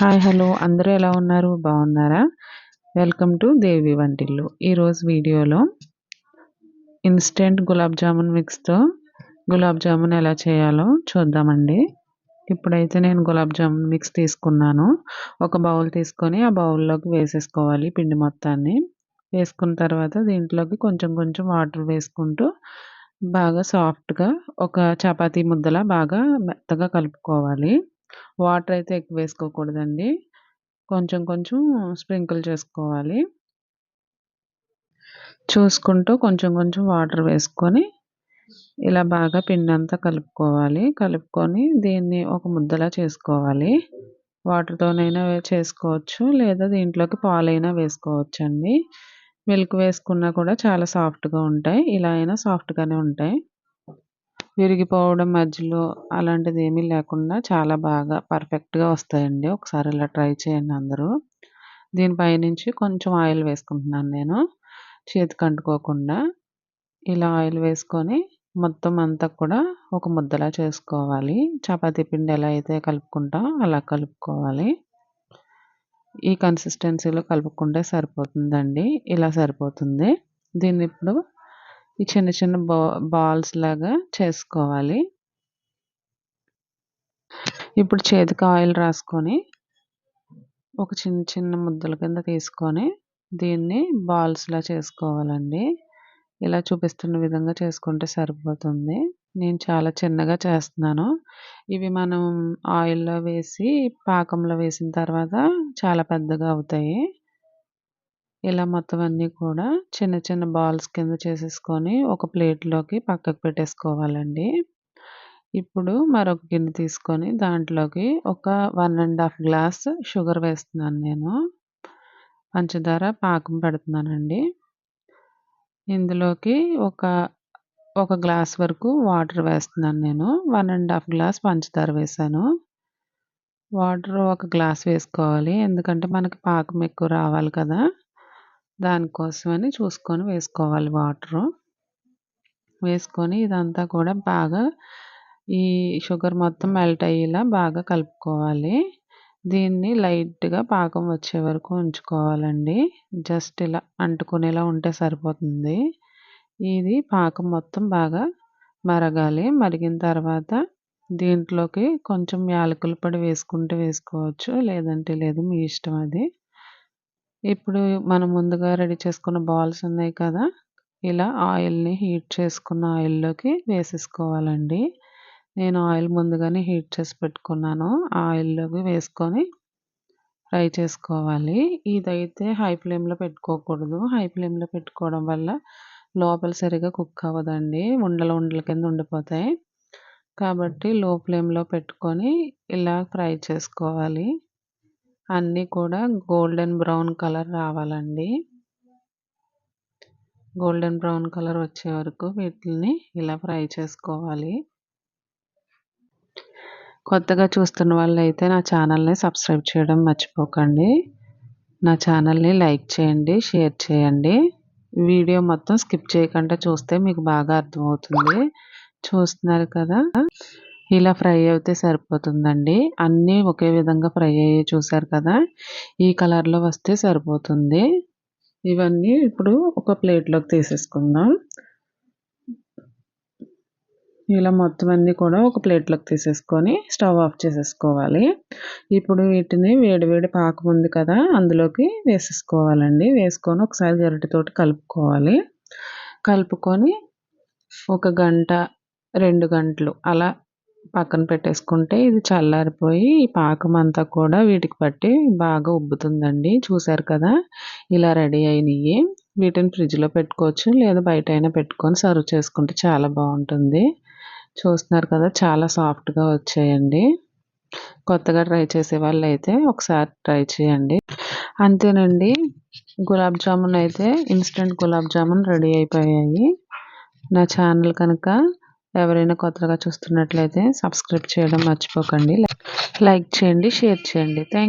Hi hello. అందరూ ఎలా ఉన్నారు? బాగున్నారా? వెల్కమ్ టు దేవి వంటిల్లు. ఈరోజు వీడియోలో ఇన్స్టెంట్ గులాబ్ జామున్ మిక్స్తో గులాబ్ జామున్ ఎలా చేయాలో చూద్దామండి. ఇప్పుడైతే నేను గులాబ్ జామున్ మిక్స్ తీసుకున్నాను. ఒక బౌల్ తీసుకొని ఆ బౌల్లోకి వేసేసుకోవాలి పిండి మొత్తాన్ని. వేసుకున్న తర్వాత దీంట్లోకి కొంచెం కొంచెం వాటర్ వేసుకుంటూ బాగా సాఫ్ట్గా ఒక చపాతీ ముద్దలా బాగా మెత్తగా కలుపుకోవాలి. వాటర్ అయితే ఎక్కువ వేసుకోకూడదండి. కొంచెం కొంచెం స్ప్రింకిల్ చేసుకోవాలి. చూసుకుంటూ కొంచెం కొంచెం వాటర్ వేసుకొని ఇలా బాగా పిండి అంతా కలుపుకోవాలి. కలుపుకొని దీన్ని ఒక ముద్దలా చేసుకోవాలి. వాటర్తోనైనా చేసుకోవచ్చు లేదా దీంట్లోకి పాలైనా వేసుకోవచ్చు అండి మిల్క్ వేసుకున్నా కూడా చాలా సాఫ్ట్గా ఉంటాయి. ఇలా అయినా సాఫ్ట్గానే ఉంటాయి. విరిగిపోవడం మధ్యలో అలాంటిది ఏమీ లేకుండా చాలా బాగా పర్ఫెక్ట్గా వస్తాయండి. ఒకసారి ఇలా ట్రై చేయండి అందరూ. దీనిపైనుంచి కొంచెం ఆయిల్ వేసుకుంటున్నాను నేను. చేతికి అంటుకోకుండా ఇలా ఆయిల్ వేసుకొని మొత్తం అంతా కూడా ఒక ముద్దలా చేసుకోవాలి. చపాతీ పిండి ఎలా అయితే కలుపుకుంటాం అలా కలుపుకోవాలి. ఈ కన్సిస్టెన్సీలో కలుపుకుంటే సరిపోతుందండి. ఇలా సరిపోతుంది. దీన్ని ఇప్పుడు ఈ చిన్న చిన్న బా బాల్స్ లాగా చేసుకోవాలి. ఇప్పుడు చేతికి ఆయిల్ రాసుకొని ఒక చిన్న చిన్న ముద్దల కింద తీసుకొని దీన్ని బాల్స్లా చేసుకోవాలండి. ఇలా చూపిస్తున్న విధంగా చేసుకుంటే సరిపోతుంది. నేను చాలా చిన్నగా చేస్తున్నాను. ఇవి మనం ఆయిల్లో వేసి పాకంలో వేసిన తర్వాత చాలా పెద్దగా అవుతాయి. ఇలా మొత్తం అన్నీ కూడా చిన్న చిన్న బాల్స్ కింద చేసేసుకొని ఒక ప్లేట్లోకి పక్కకు పెట్టేసుకోవాలండి. ఇప్పుడు మరొక గిన్నె తీసుకొని దాంట్లోకి ఒక one and half glass sugar వేస్తున్నాను నేను. పంచదార పాకం పెడుతున్నానండి. ఇందులోకి ఒక ఒక గ్లాస్ వరకు వాటర్ వేస్తున్నాను నేను. వన్ అండ్ హాఫ్ గ్లాస్ పంచదార వేసాను వాటర్ ఒక గ్లాస్ వేసుకోవాలి. ఎందుకంటే మనకి పాకం ఎక్కువ రావాలి కదా. దానికోసమని చూసుకొని వేసుకోవాలి వాటరు. వేసుకొని ఇదంతా కూడా బాగా ఈ షుగర్ మొత్తం మెల్ట్ అయ్యేలా బాగా కలుపుకోవాలి. దీన్ని లైట్గా పాకం వచ్చే వరకు ఉంచుకోవాలండి. జస్ట్ ఇలా అంటుకునేలా ఉంటే సరిపోతుంది. ఇది పాకం మొత్తం బాగా మరగాలి. మరిగిన తర్వాత దీంట్లోకి కొంచెం యాలకుల పొడి వేసుకుంటే వేసుకోవచ్చు. లేదంటే లేదు మీ ఇష్టం అది. ఇప్పుడు మనం ముందుగా రెడీ చేసుకున్న బాల్స్ ఉన్నాయి కదా? ఇలా ఆయిల్ని హీట్ చేసుకున్న ఆయిల్లోకి వేసేసుకోవాలండి. నేను ఆయిల్ ముందుగానే హీట్ చేసి పెట్టుకున్నాను. ఆయిల్లోకి వేసుకొని ఫ్రై చేసుకోవాలి. ఇదైతే హై ఫ్లేమ్లో పెట్టుకోకూడదు. హై ఫ్లేమ్లో పెట్టుకోవడం వల్ల లోపల సరిగా కుక్ అవ్వదండి. ఉండల ఉండల కింద ఉండిపోతాయి. కాబట్టి లో ఫ్లేమ్లో పెట్టుకొని ఇలా ఫ్రై చేసుకోవాలి. అన్నీ కూడా గోల్డెన్ బ్రౌన్ కలర్ రావాలండి. గోల్డెన్ బ్రౌన్ కలర్ వచ్చే వరకు వీటిని ఇలా ఫ్రై చేసుకోవాలి. కొత్తగా చూస్తున్న వాళ్ళు అయితే నా ఛానల్ని సబ్స్క్రైబ్ చేయడం మర్చిపోకండి. నా ఛానల్ని లైక్ చేయండి షేర్ చేయండి. వీడియో మొత్తం స్కిప్ చేయకుండా చూస్తే మీకు బాగా అర్థమవుతుంది. చూస్తున్నారు కదా? ఇలా ఫ్రై అయితే సరిపోతుందండి. అన్నీ ఒకే విధంగా ఫ్రై అయ్యి చూసారు కదా? ఈ కలర్లో వస్తే సరిపోతుంది. ఇవన్నీ ఇప్పుడు ఒక ప్లేట్లోకి తీసేసుకుందాం. ఇలా మొత్తం అన్నీ కూడా ఒక ప్లేట్లోకి తీసేసుకొని స్టవ్ ఆఫ్ చేసేసుకోవాలి. ఇప్పుడు వీటిని వేడివేడి పాకం ఉంది కదా అందులోకి వేసేసుకోవాలండి. వేసుకొని ఒకసారి గరిటెతోటి కలుపుకోవాలి. కలుపుకొని ఒక గంట రెండు గంటలు అలా పక్కన పెట్టేసుకుంటే ఇది చల్లారిపోయి ఈ పాకం అంతా కూడా వీటికి పట్టి బాగా ఉబ్బుతుందండి. చూసారు కదా? ఇలా రెడీ అయినాయి. వీటిని ఫ్రిడ్జ్లో పెట్టుకోవచ్చు లేదా బయట అయినా పెట్టుకొని సర్వ్ చేసుకుంటే చాలా బాగుంటుంది. చూస్తున్నారు కదా? చాలా సాఫ్ట్గా వచ్చాయండి. కొత్తగా ట్రై చేసే వాళ్ళు అయితే ఒకసారి ట్రై చేయండి. అంతేనండి. గులాబ్ జామున్ అయితే ఇన్స్టెంట్ గులాబ్ జామున్ రెడీ అయిపోయాయి. నా ఛానల్ కనుక ఎవరైనా కొత్తగా చూస్తున్నట్లయితే సబ్స్క్రైబ్ చేయడం మర్చిపోకండి. లైక్ చేయండి షేర్ చేయండి. థ్యాంక్